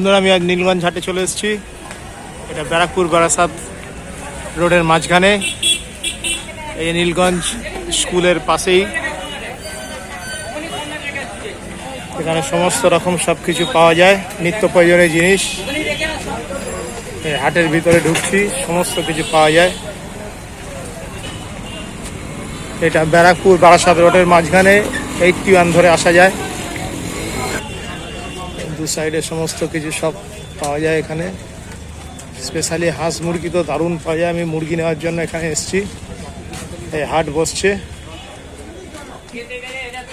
বন্ধুরা, আমি আজ নীলগঞ্জ হাটে চলে এসেছি। এটা ব্যারাকপুর বারাসাত রোডের মাঝখানে। এই নীলগঞ্জ স্কুলের পাশেই। এখানে সমস্ত রকম সব কিছু পাওয়া যায়, নিত্য প্রয়োজনীয় জিনিস। এই হাটের ভিতরে ঢুকছি, সমস্ত কিছু পাওয়া যায়। এটা ব্যারাকপুর বারাসাত রোডের মাঝখানে, এইটটি ওয়ান ধরে আসা যায়। দু সাইডে সমস্ত কিছু সব পাওয়া যায় এখানে। স্পেশালি হাঁস মুরগি তো দারুণ পাওয়া যায়। আমি মুরগি নেওয়ার জন্য এখানে এসেছি। এই হাট বসছে।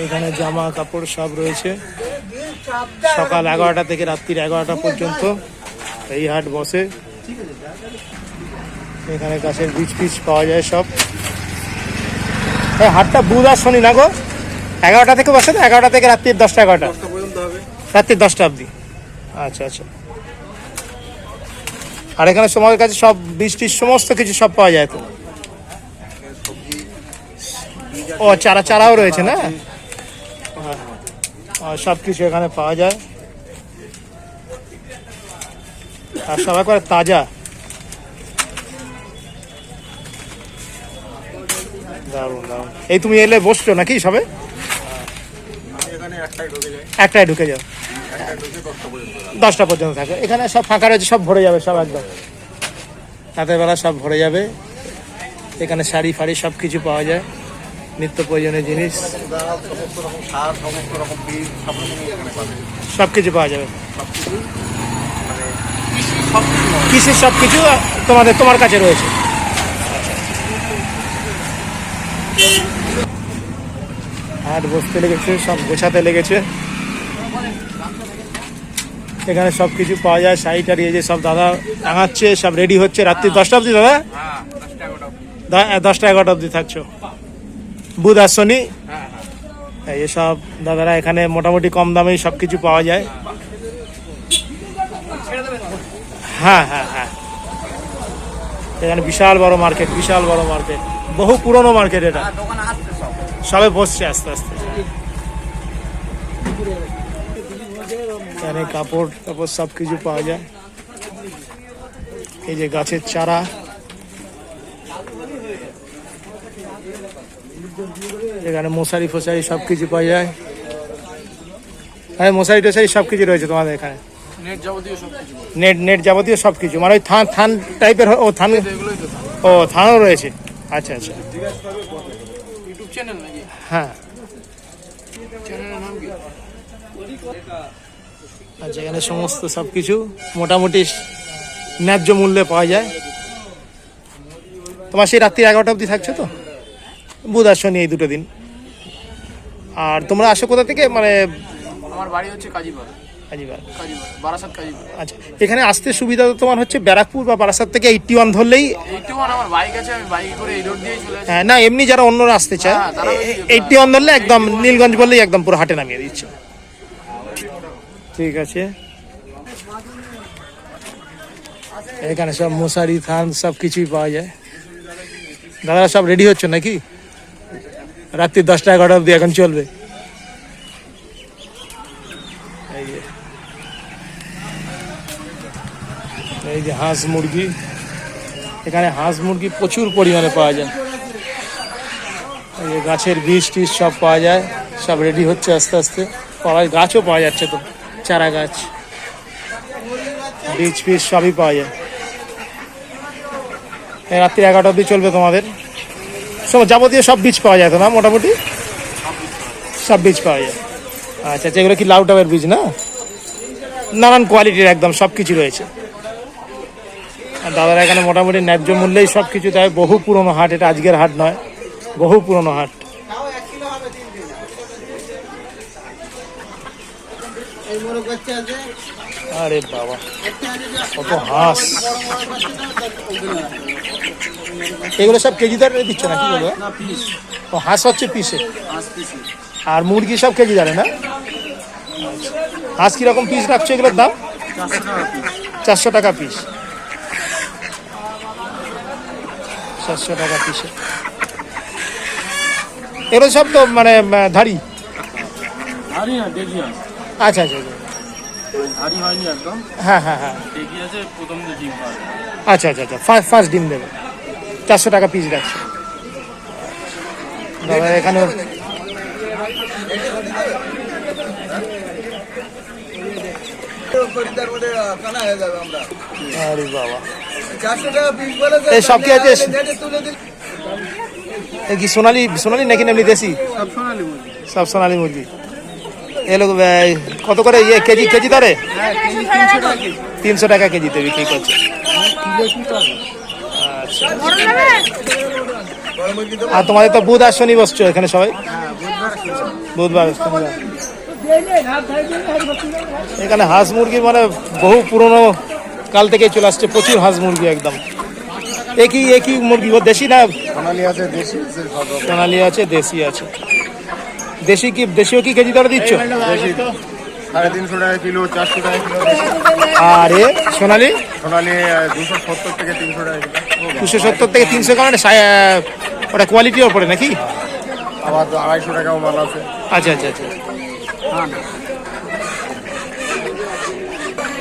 এখানে জামা কাপড় সব রয়েছে। সকাল এগারোটা থেকে রাত্রির এগারোটা পর্যন্ত এই হাট বসে। এখানে গাছের বীজ পিচ পাওয়া যায় সব। হাটটা বুধ আর শনি না গো। এগারোটা থেকে বসে তো? এগারোটা থেকে রাত্রির দশটা এগারোটা। রাত্রির দশটা অবধি। আচ্ছা আচ্ছা। আর এখানে সময়ের কাছে সব বৃষ্টির সমস্ত কিছু সব পাওয়া যায় তো? ও, চারা, চারাও রয়েছে না? সব কিছু এখানে পাওয়া যায়। আর সব করে তাজা। দারুণ দারুণ। এই তুমি এলে বসছো নাকি সবে? একটাই ঢুকে যাও দশটা পর্যন্ত থাকে। এখানে সব ফাঁকা রয়েছে সব ভরে যাবে সব একদম। রাতের বেলা সব ভরে যাবে। এখানে শাড়ি ফাড়ি সব কিছু পাওয়া যায়। নিত্য প্রয়োজনীয় জিনিস। সব কিছু পাওয়া যাবে। কিছু মানে। কৃষির সব কিছু তোমাদের তোমার কাছে রয়েছে। হাট বসতে লেগেছে, সব গোছাতে লেগেছে। এখানে সব কিছু পাওয়া যায়, শাড়ি টাড়ি এই যে সব দাদা টাঙাচ্ছে সব রেডি হচ্ছে। রাত্রি দশটা অবধি দাদা? দশটা এগারোটা অবধি থাকছো। বুধ আর শনি? এসব দাদারা এখানে মোটামুটি কম দামেই সব কিছু পাওয়া যায়। হ্যাঁ হ্যাঁ হ্যাঁ। এখানে বিশাল বড় মার্কেট বিশাল বড় মার্কেট বহু পুরনো মার্কেট এটা। সবে বসছে আস্তে আস্তে। এখানে কাপড় টাপড় সব কিছু পাওয়া যায়। এই যে গাছের চারা। এখানে মশারি ফশারি সব কিছু পাওয়া যায়। হ্যাঁ মশারি টশারি সব কিছু রয়েছে তোমাদের এখানে। নেট নেট যাবতীয় সব কিছু মানে ওই থান থান টাইপের ও থান ও থানও রয়েছে। আচ্ছা আচ্ছা। হ্যাঁ। আচ্ছা এখানে সমস্ত সব কিছু মোটামুটি ন্যায্য মূল্যে পাওয়া যায়। তোমার সেই রাত্রি এগারোটা অবধি থাকছো তো? বুধ আর শনি এই দুটো দিন। আর তোমরা আসো কোথা থেকে? মানে আমার বাড়ি হচ্ছে কাজীপাড়া। বারাসাত আচ্ছা এখানে আসতে সুবিধা তো তোমার হচ্ছে ব্যারাকপুর বা বারাসাত থেকে এইটটি ওয়ান ধরলেই আমার বাইক আছে আমি বাইকে করে এই রোড দিয়েই চলে হ্যাঁ, না এমনি যারা অন্যরা আসতে চায় হ্যাঁ, এইটটি ওয়ান ধরলে একদম নীলগঞ্জ বললেই একদম পুরো হাটে নামিয়ে দিচ্ছে। ঠিক আছে। এখানে সব মশারি থান সব কিছুই পাওয়া যায়। দাদা সব রেডি হচ্ছে নাকি? রাত্রি দশটা এগারোটা অবধি এখন চলবে এই যে এই যে হাঁস মুরগি। এখানে হাঁস মুরগি প্রচুর পরিমাণে পাওয়া যায়। এই যে গাছের বীজ টিজ সব পাওয়া যায়, সব রেডি হচ্ছে আস্তে আস্তে। পাওয়া গাছও পাওয়া যাচ্ছে তো, চারা গাছ। বীজ ফিজ সবই পাওয়া যায়। রাত্রি এগারোটা অবধি চলবে তোমাদের। সব যাবতীয় সব বীজ পাওয়া যায় তো না, মোটামুটি? সব বীজ পাওয়া যায়। আচ্ছা আচ্ছা এগুলো কি লাউ ডাবের বীজ না? নানান কোয়ালিটির একদম সব কিছু রয়েছে। আর দাদারা এখানে মোটামুটি ন্যায্য মূল্যেই সব কিছু দেয়। বহু পুরনো হাট এটা আজকের হাট নয়। বহু পুরনো হাট। আরে বাবা কত হাঁস। এগুলো সব কেজি দরে দিচ্ছ না কি বলব ও হাঁস হচ্ছে পিসে? আর মুরগি সব কেজি দরে না। হাঁস কীরকম পিস রাখছো এগুলোর দাম? চারশো টাকা পিস। চারশো টাকা পিসে এগুলো সব তো মানে ধাড়ি দেখি আচ্ছা আচ্ছা আচ্ছা। হ্যাঁ হ্যাঁ হ্যাঁ আচ্ছা আচ্ছা আচ্ছা ফার্স্ট ডিম দেবে চারশো টাকা পিস রাখছে দাদা এখানে হয়ে আরে বাবা এই সব কি আছে? কি সোনালি সোনালি নাকি এমনি দেশি? সব সোনালি মুরগি। এগুলো কত করে? ইয়ে কেজি কেজি দরে? তিনশো টাকা কেজি কেজিতে বিক্রি করছে। আর তোমাদের তো বুধ আর শনি বসছো এখানে সবাই। বুধবার এখানে হাঁস মুরগি মানে বহু পুরনো কাল থেকে চলে আসছে প্রচুর হাঁস মুরগি একদম। একই একই মুরগি? ও দেশি না? সোনালি আছে দেশি আছে সোনালি আছে দেশি আছে। দেশি কি দেশিও কি কেজি দরে দিচ্ছ? সাড়ে তিনশো টাকা কিলো চারশো টাকা কিলো আর এ সোনালি সোনালি দুশো সত্তর থেকে তিনশো টাকা কিলো। দুশো সত্তর থেকে তিনশো কারণে ওটা কোয়ালিটির ওপরে নাকি? আবার আড়াইশো টাকাও মাল আছে। আচ্ছা আচ্ছা আচ্ছা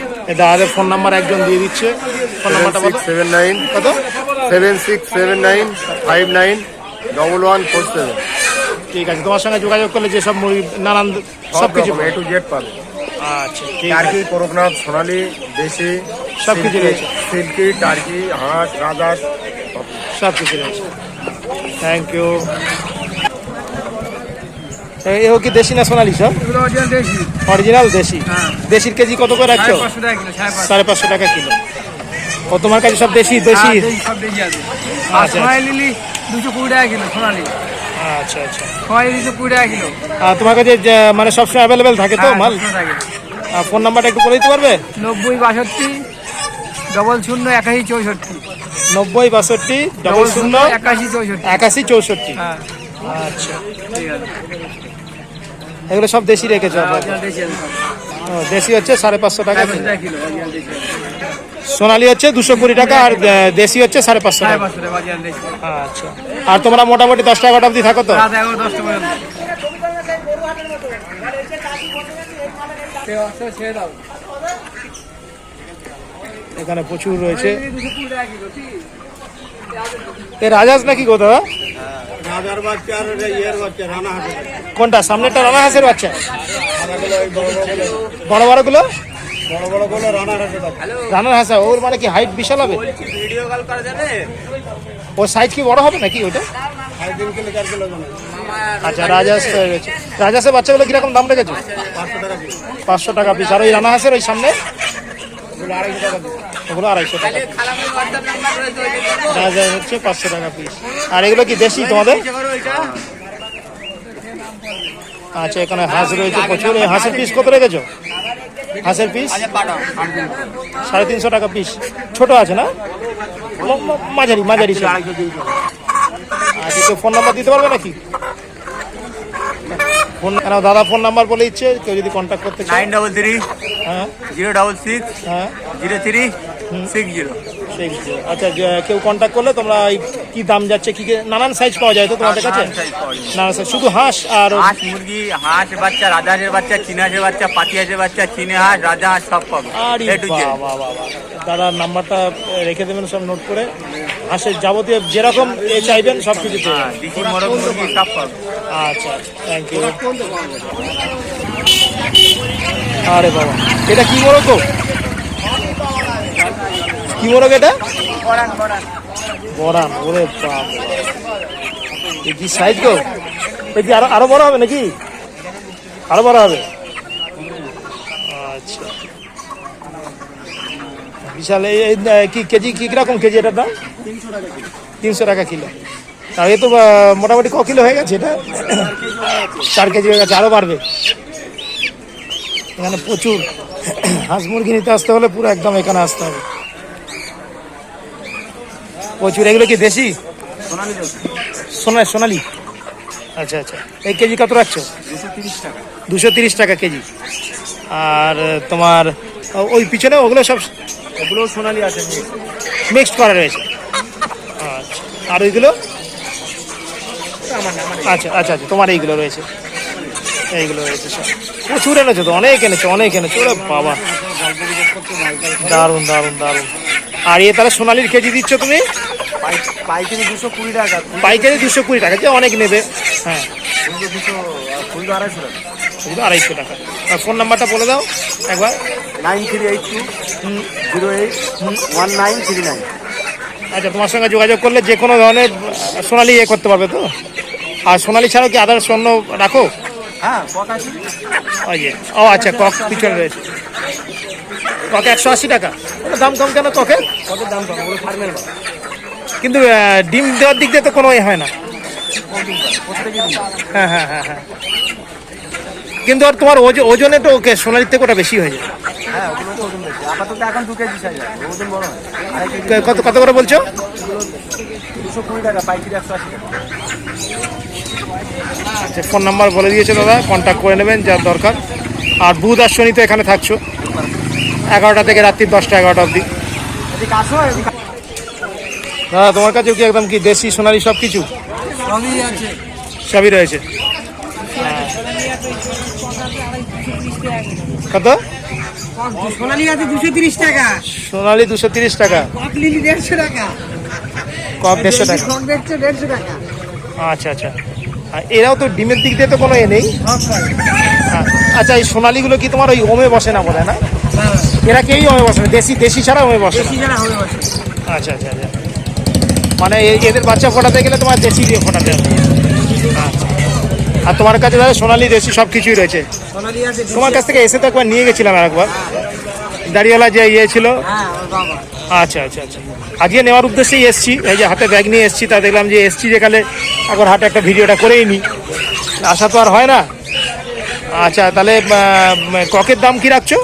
এ দাদাদের ফোন নাম্বার একজন দিয়ে দিচ্ছে। ফোন নাম্বারটা বলো। সেভেন নাইন কত? Seven six seven nine five nine double one four seven ঠিক আছে তোমার সঙ্গে যোগাযোগ করলে যেসব মুরগি নানান সব কিছু এ টু জেড পাবে। আচ্ছা টার্কি করকনাথ সোনালি দেশি সব কিছু রয়েছে। সিল্কি টার্কি হাঁস রাজহাঁস সব। কিছু রয়েছে। থ্যাংক ইউ এও কি দেশি না সোনালি সব দেশি। অরিজিনাল দেশি? দেশির কেজি কত করে রাখছো? পাঁচশো টাকা কিলো সাড়ে পাঁচশো। টাকা কিলো। ও তোমার কাছে সব দেশি দেশি? সব দেশি আছে। আচ্ছা লিলি দুশো কুড়ি টাকা কিলো সোনালি। আচ্ছা আচ্ছা। দুশো কুড়ি টাকা কিলো। আর তোমার কাছে মানে সবসময় অ্যাভেলেবেল থাকে তো হ্যাঁ, মাল। আর ফোন নাম্বারটা একটু বলে দিতে পারবে? নব্বই বাষট্টি ডবল শূন্য একাশি চৌষট্টি। নব্বই বাষট্টি ডবল শূন্য একাশি চৌষট্টি। একাশি চৌষট্টি। হ্যাঁ। আচ্ছা। ঠিক আছে। এগুলো সব দেশি রেখেছো দেশি ও, দেশি হচ্ছে সাড়ে পাঁচশো টাকা। সোনালি হচ্ছে দুশো কুড়ি টাকা আর দেশি হচ্ছে সাড়ে পাঁচশো টাকা। আচ্ছা। আর তোমরা মোটামুটি দশটা এগারোটা অবধি থাকো তো? এখানে প্রচুর রয়েছে। এ রাজাস নাকি গো দাদা রাজার বাচ্চা আর ইয়ের বাচ্চা রানা হাটে কোনটা? সামনেটা রানা হাঁসের বাচ্চা? বড় বড়গুলো? বড় বড়গুলো রানা হাটে রানার হাঁসা ওর মানে কি হাইট বিশাল হবে? ভিডিও কল করা যাবে? ওর সাইজ কি বড় হবে নাকি আচ্ছা রাজাস গেছে। রাজাসের বাচ্চাগুলো কীরকম দাম রেখেছো? পাঁচশো টাকা পিস পাঁচশো টাকা পিস আর ওই রানা হাঁসের ওই সামনে? আড়াইশো টাকা ওগুলো আড়াইশো টাকা রাজা হচ্ছে পাঁচশো টাকা পিস আর এগুলো কি দেশি তোমাদের? আচ্ছা এখানে হাঁস রয়েছে প্রচুর। এই হাঁসের পিস কত রেখেছো? হাঁসের পিস সাড়ে তিনশো টাকা পিস ছোট আছে না? মাঝারি মাঝারি আচ্ছা কেউ ফোন নাম্বার দিতে পারবে নাকি? ফোন কেন দাদা ফোন নাম্বার বলে দিচ্ছে। কেউ যদি কন্ট্যাক্ট করতে চায়। নাইন ডবল থ্রি হ্যাঁ। জিরো ডবল সিক্স হ্যাঁ। জিরো থ্রি সিক্স জিরো যে। আচ্ছা কেউ কন্ট্যাক্ট করলে তোমরা কি দাম যাচ্ছে কি নানান সাইজ পাওয়া যায় তো তোমাদের কাছে? নানান size। শুধু হাঁস আর হাঁস মুরগি হাঁস বাচ্চা রাজা হাঁসের বাচ্চা চীনা হাঁসের বাচ্চা পাতি হাঁসের বাচ্চা চীনে হাঁস রাজা হাঁস সব পাবে দাদার নাম্বারটা রেখে দেবেন সব নোট করে। হাঁসের যাবতীয় যেরকম এ চাইবেন সব কিছু হ্যাঁ আচ্ছা থ্যাংক ইউ আরে বাবা এটা কি মোরগ গো? কি মোরগ এটা বড়ান ওরে বাপ কি সাইজ গো? এই কি আরও আরও বড় হবে নাকি? আরও বড় হবে? আচ্ছা। বিশাল এই কি কেজি কি কীরকম কেজি এটার দাম? তিনশো টাকা কিলো। আর এ তো মোটামুটি ক কিলো হয়ে গেছে এটা? চার কেজি হয়ে গেছে আরও বাড়বে। এখানে প্রচুর হাঁস মুরগি নিতে আসতে হলে পুরো একদম এখানে আসতে হবে। প্রচুর এগুলো কি দেশি? সোনা সোনালি। আচ্ছা আচ্ছা। এই কেজি কত রাখছো? দুশো তিরিশ টাকা কেজি। আর তোমার ওই পিছনে ওগুলো সব এগুলো সোনালি আছে মিক্সড করা রয়েছে। আচ্ছা। আর ওইগুলো? আচ্ছা আচ্ছা আচ্ছা তোমার এইগুলো রয়েছে। এইগুলো রয়েছে সব। প্রচুর এনেছো তো অনেক এনেছো অনেক এনেছো। ওরে বাবা। দারুণ দারুণ দারুণ। আর এ তাহলে সোনালির কেজি দিচ্ছ তুমি? পাইকারি দুশো কুড়ি টাকা। পাইকারি দুশো কুড়ি টাকা যে অনেক নেবে। হ্যাঁ। দুশো আড়াইশো টাকা। শুধু আড়াইশো টাকা। আর ফোন নাম্বারটা বলে দাও একবার। Nine three eight two zero eight one nine three nine. আচ্ছা তোমার সঙ্গে যোগাযোগ করলে যে কোনো ধরনের সোনালি ইয়ে করতে পারবে তো? আর সোনালি ছাড়াও কি আদার স্বর্ণ রাখো? হ্যাঁ কক আছে। ওই যে ও আচ্ছা কক পিছনে রয়েছে। কক একশো আশি টাকা। দাম কম কেন ককের কত দাম ওগুলো ফার্মের কিন্তু ডিম দেওয়ার দিক দিয়ে তো কোনো ইয়ে হয় না। হ্যাঁ হ্যাঁ হ্যাঁ হ্যাঁ। কিন্তু আর তোমার ওজন ওজনে তো ওকে সোনালির থেকে ওটা বেশি হয়ে যায়। হ্যাঁ কত কত করে বলছো? আচ্ছা ফোন নাম্বার বলে দিয়েছে দাদা কন্ট্যাক্ট করে নেবেন যার দরকার। আর বুধ আর শনি তো এখানে থাকছো। এগারোটা থেকে রাত্রি দশটা এগারোটা অবধি। দাদা তোমার কাছেও কি একদম কি দেশি সোনালি সব কিছু সবই রয়েছে। হ্যাঁ। কত সোনালি আছে দুশো তিরিশ টাকা। সোনালি দুশো তিরিশ টাকা। লিলি দেড়শো টাকা। কক দেড়শো টাকা। কক দেড়শো টাকা। আচ্ছা আচ্ছা। এরাও তো ডিমের দিক দিয়ে তো কোনো এ নেই। হ্যাঁ। আচ্ছা এই সোনালিগুলো কি তোমার ওই ওমে বসে না বলে না? এরা কেউই ওমে বসে না? দেশি দেশি ছাড়া ওমে বসে আচ্ছা আচ্ছা আচ্ছা। মানে এদের বাচ্চা ফোটাতে গেলে তোমার দেশি দিয়ে ফোটাতে হবে। আর তোমার কাছে দাদা সোনালি দেশি সব কিছুই রয়েছে। তোমার কাছ থেকে এসে তো একবার নিয়ে গেছিলাম একবার দাড়িওয়ালা যে ইয়ে ছিল। হ্যাঁ আচ্ছা আচ্ছা আচ্ছা। আজকে নেওয়ার উদ্দেশ্যেই এসছি। এই যে হাতে ব্যাগ নিয়ে এসছি তা দেখলাম যে এসছি যেখানে একবার হাতে একটা ভিডিওটা করেই নি। আসা তো আর হয় না। আচ্ছা তাহলে ককের দাম কি রাখছো?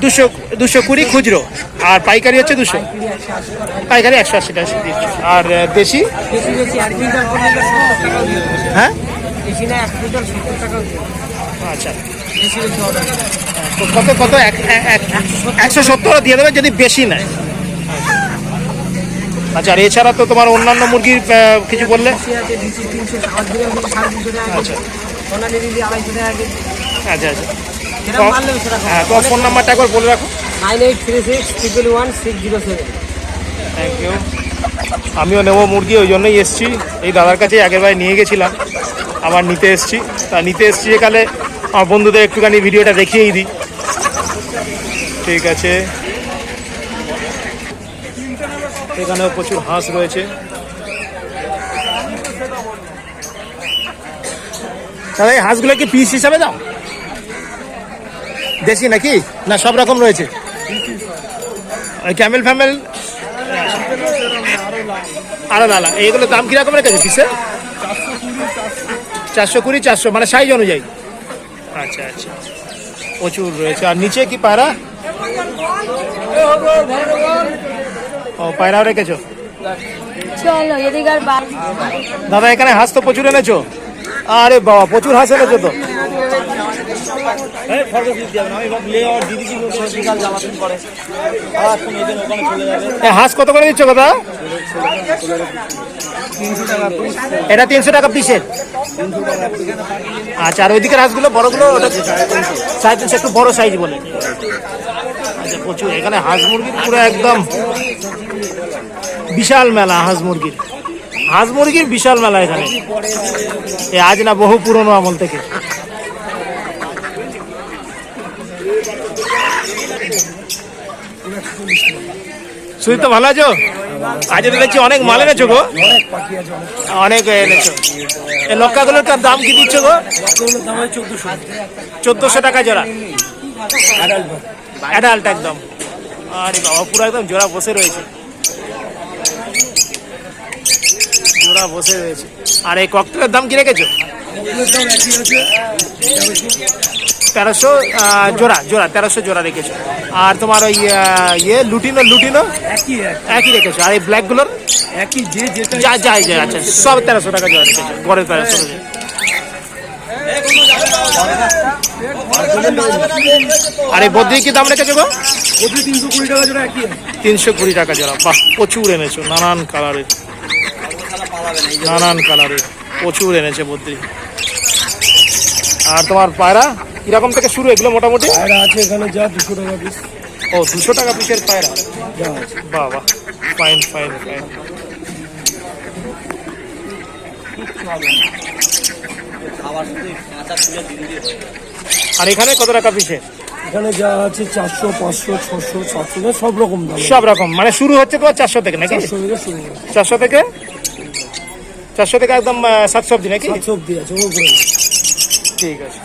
দুশো দুশো কুড়ি খুচরো। আর পাইকারি হচ্ছে দুশো। পাইকারি একশো আশি টাকা দিচ্ছ। আর দেশি? হ্যাঁ? আচ্ছা। কত কত, এক- এক- এক- একশো সত্তর দিয়ে দেবে যদি বেশি নেয়। আচ্ছা আর এছাড়া তো তোমার অন্যান্য মুরগির কিছু বললে? আচ্ছা। আচ্ছা আচ্ছা। হ্যাঁ তোমার ফোন নাম্বারটা একবার বলে রাখো। Nine eight three six triple one six zero seven. Thank you আমিও নেব মুরগি ওই জন্যই এসছি। এই দাদার কাছে আগের বার নিয়ে গেছিলাম। আবার নিতে এসছি। তা নিতে এসছি এখানে আমার বন্ধুদের একটুখানি ভিডিওটা দেখিয়েই দিই। ঠিক আছে। এখানেও প্রচুর হাঁস রয়েছে। দাদা এই হাঁসগুলো কি পিস হিসাবে দাও। দেশি নাকি? না সব রকম রয়েছে। Camel female? আলাদা আলাদা এইগুলো দাম কীরকম রেখেছে পিসে চারশো কুড়ি চারশো। মানে সাইজ অনুযায়ী। আচ্ছা আচ্ছা। প্রচুর রয়েছে। আর নিচে কি পায়রা? ও পায়রাও রেখেছো? আর দাদা এখানে হাঁস তো প্রচুর এনেছো? আরে বাবা প্রচুর হাঁস এনেছো তো। হাঁস কত করে দিচ্ছ দাদা এটা তিনশো টাকা পিসের আচ্ছা আর ওইদিকের হাঁসগুলো, বড়গুলো, ওটা সাড়ে তিনশো, একটু বড় সাইজ বলে। আচ্ছা প্রচুর। এখানে হাঁস মুরগির পুরো একদম বিশাল মেলা হাঁস মুরগির। হাঁস মুরগির বিশাল মেলা এখানে। আজ না বহু পুরনো আমল থেকে। সুজিত তো ভালো আছো? আজ দেখছি অনেক মাল এনেছো গো। অনেক এনেছো। এই লক্কাগুলোর কার দাম কি দিচ্ছ গো? চোদ্দশো টাকা জোড়া। অ্যাডাল্ট একদম। আরে বাবা, পুরো একদম জোড়া বসে রয়েছে। জোড়া বসে রয়েছে। আর এই ককটেলের দাম কি রেখেছো? তেরোশো জোড়া জোড়া তেরোশো জোড়া রেখেছো আর তোমার ওই ইয়ে লুটিনো লুটিনো? একই একই। রেখেছো আর এই ব্ল্যাকগুলোর একই যে যা যাই যায় আচ্ছা সব তেরোশো টাকা জোড়া রেখেছো গড়ের তেরোশো। আর এই বদ্রি কি দাম রেখেছো গো? তিনশো কুড়ি টাকা জোড়া একই তিনশো কুড়ি টাকা জোড়া। বাহ প্রচুর এনেছো নানান কালারের। নানান কালারের। প্রচুর এনেছে বদ্রি আর তোমার পায়রা? কীরকম থেকে শুরু এগুলো মোটামুটি? পায়রা আছে এখানে যা দুশো টাকা পিস ও দুশো টাকা পিসের পায়রা? যা আছে। বাহ বাহ। ফাইন ফাইন ফাইন আর এখানে কত টাকা পিসের এখানে যা আছে চারশো পাঁচশো ছশো সাতশো সব রকম দাম। সব রকম। মানে শুরু হচ্ছে তোমার চারশো থেকে নাকি? চারশো থেকে চারশো থেকে? একদম আহ, শাকসবজি নাকি? সাতশো অব্দি আছে ঠিক আছে।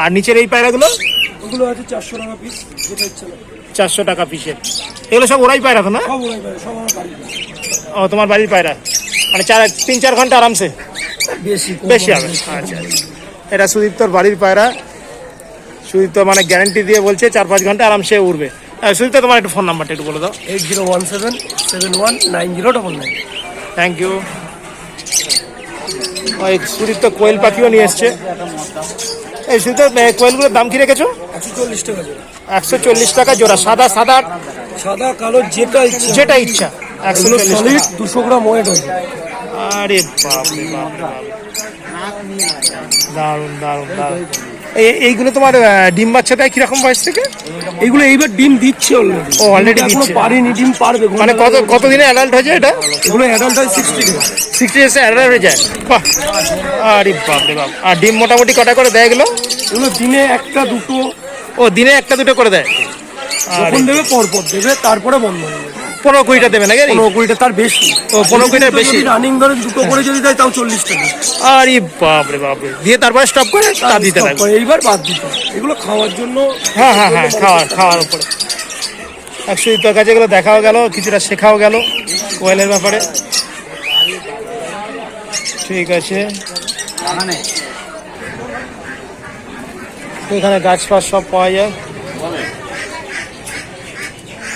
আর নিচের এই পায়রাগুলো? ওগুলো আছে চারশো টাকা পিস যেটা ইচ্ছে চারশো টাকা পিসের এগুলো সব ওরাই পায়রা তো না? সব ওরাই পায়রা সব আমার ও তোমার বাড়ির পায়রা। মানে চার তিন চার ঘণ্টা আরামসে? বেশি বেশি হবে। আচ্ছা এটা সুদীপ্তর বাড়ির পায়রা। সুদীপ্ত মানে গ্যারান্টি দিয়ে বলছে চার পাঁচ ঘণ্টা আরামসে উঠবে সুদীপ্ত তোমার একটু ফোন নাম্বারটা একটু বলে দাও। Eight zero one seven seven one nine zero double nine thank you Sudipta কোয়েল পাখিও নিয়ে এসছে। এই আহ, কোয়েলগুলোর দাম কি রেখেছো? একশো চল্লিশ টাকা জোড়া। একশো চল্লিশ টাকা জোড়া সাদা সাদা সাদা কালো যেটা ইচ্ছে। যেটা ইচ্ছা একশো চল্লিশ দুশো গ্রাম ওয়েট হবে আরে বাপ রে বাপ দারুণ দারুণ দারুণ। এইগুলো তোমার ডিম বাচ্চা দেয় কীরকম বয়স থেকে? এগুলো এইবার ডিম দিচ্ছে অলরেডি ও, এখনও দিচ্ছে। পারিনি ডিম পারবে। মানে কত কতদিনে অ্যাডাল্ট হয়ে যায় এটা? এগুলো অ্যাডাল্ট হয় সিক্সটি সিক্সটি এসে অ্যাডাল্ট হয়ে যায়। বাহ। আরে বাপ রে বাপ। আর ডিম মোটামুটি কটা করে দেয় এগুলো? এগুলো দিনে একটা দুটো। ও দিনে একটা দুটো করে দেয়। যখন দেবে পরপর পর দেবে তারপরে বন্ধ হয়ে যাবে। পনেরো কুড়িটা দেবে নাকি? পনেরো কুড়িটা তার বেশি। ও, পনেরো কুড়িটার বেশি। রানিং ধরে দুটো করে যদি দেয় তাও চল্লিশ টাকা। আরে বাপ রে বাপ দিয়ে তারপরে স্টপ করে তা দিতে লাগবে। এইবার বাদ দিতে এগুলো খাওয়ার জন্য হ্যাঁ হ্যাঁ হ্যাঁ খাওয়ার খাওয়ার উপরে। একশো তোর কাছে এগুলো দেখাও গেল কিছুটা শেখাও গেল কোয়েলের ব্যাপারে। ঠিক আছে। এখানে গাছ ফাছ সব পাওয়া যায়।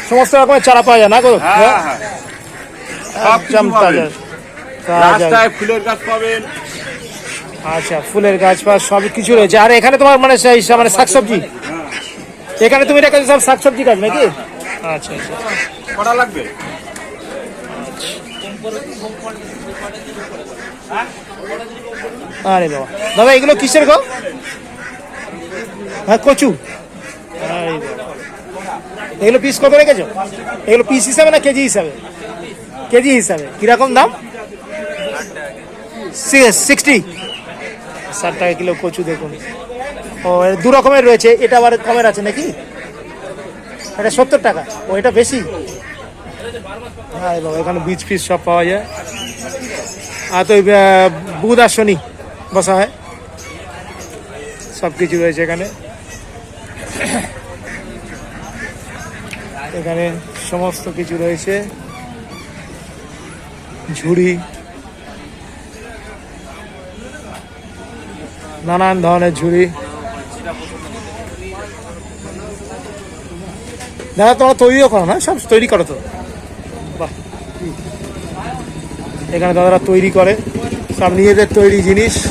সমস্ত রকমের চারা পাওয়া যায় না গো? একদম তাজা। তাজা। রাস্তায় ফুলের গাছ পাবেন। আচ্ছা ফুলের গাছ ফাছ সব কিছু রয়েছে। আর এখানে তোমার মানে মানে শাকসবজি? এখানে তুমি রেখেছো সব শাকসবজি গাছ নাকি? আচ্ছা আচ্ছা। কটা লাগবে? আরে বাবা। দাদা এগুলো কিসের গো? হ্যাঁ কচু। এগুলো পিস কত রেখেছো? এগুলো পিস হিসাবে না কেজি হিসাবে? কেজি হিসাবে। কীরকম দাম? সিক্সটি ষাট টাকা কিলো কচু দেখুন। ও দু রকমের রয়েছে। এটা আবার কমের আছে নাকি? এটা সত্তর টাকা। ও, এটা বেশি? হ্যাঁ বাবা, এখানে বীজ ফিজ সব পাওয়া যায়। আর তো বুধ আর শনি বসা হয়। সব কিছু রয়েছে এখানে। এখানে সমস্ত কিছু রয়েছে। ঝুড়ি। নানান ধরনের ঝুড়ি। দাদা, তোমরা তৈরিও করো না? সব তৈরি করো তো। এখানে দাদারা তৈরি করে। সব নিজেদের তৈরি জিনিস।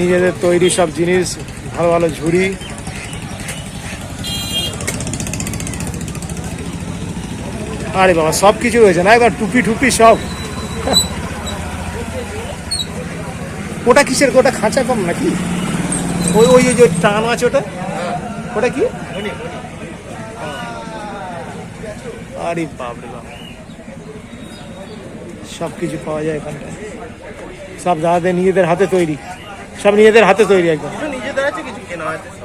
নিজেদের তৈরি সব জিনিস, ভালো ভালো ঝুড়ি। আরে বাবা সব কিছু রয়েছে না? একবার টুপি টুপি সব। ওটা কিসের? ওটা খাঁচা কম নাকি? ওই ওই যে টাঙানো আছে ওটা? ওটা কি? আরে বাপরে বাপ। সব কিছু পাওয়া যায় এখানটায়। সব দাদাদের নিজেদের হাতে তৈরি। সব নিজেদের হাতে তৈরি একদম।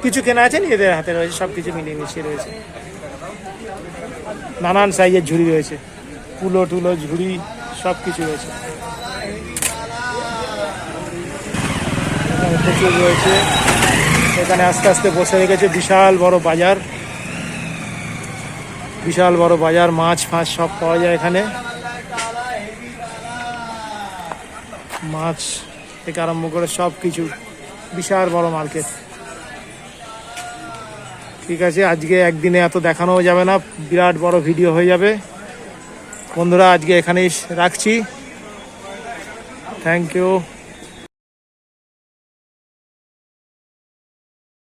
কিছু কেনা আছে? নিজেদের হাতে রয়েছে সব কিছু মিলিয়ে মিশিয়ে রয়েছে। নানান সাইজের ঝুড়ি রয়েছে। কুলো টুলো ঝুড়ি সব কিছু রয়েছে। এখানে প্রচুর রয়েছে। এখানে আস্তে আস্তে বসে রেখেছে বিশাল বড় বাজার। বিশাল বড় বাজার মাছ ফাছ সব পাওয়া যায় এখানে। মাছ থেকে আরম্ভ করে সব কিছু বিশাল বড় মার্কেট। ঠিক আছে, আজকে একদিনে এত দেখানোও যাবে না, বিরাট বড় ভিডিও হয়ে যাবে। বন্ধুরা, আজকে এখানেই রাখছি। Thank you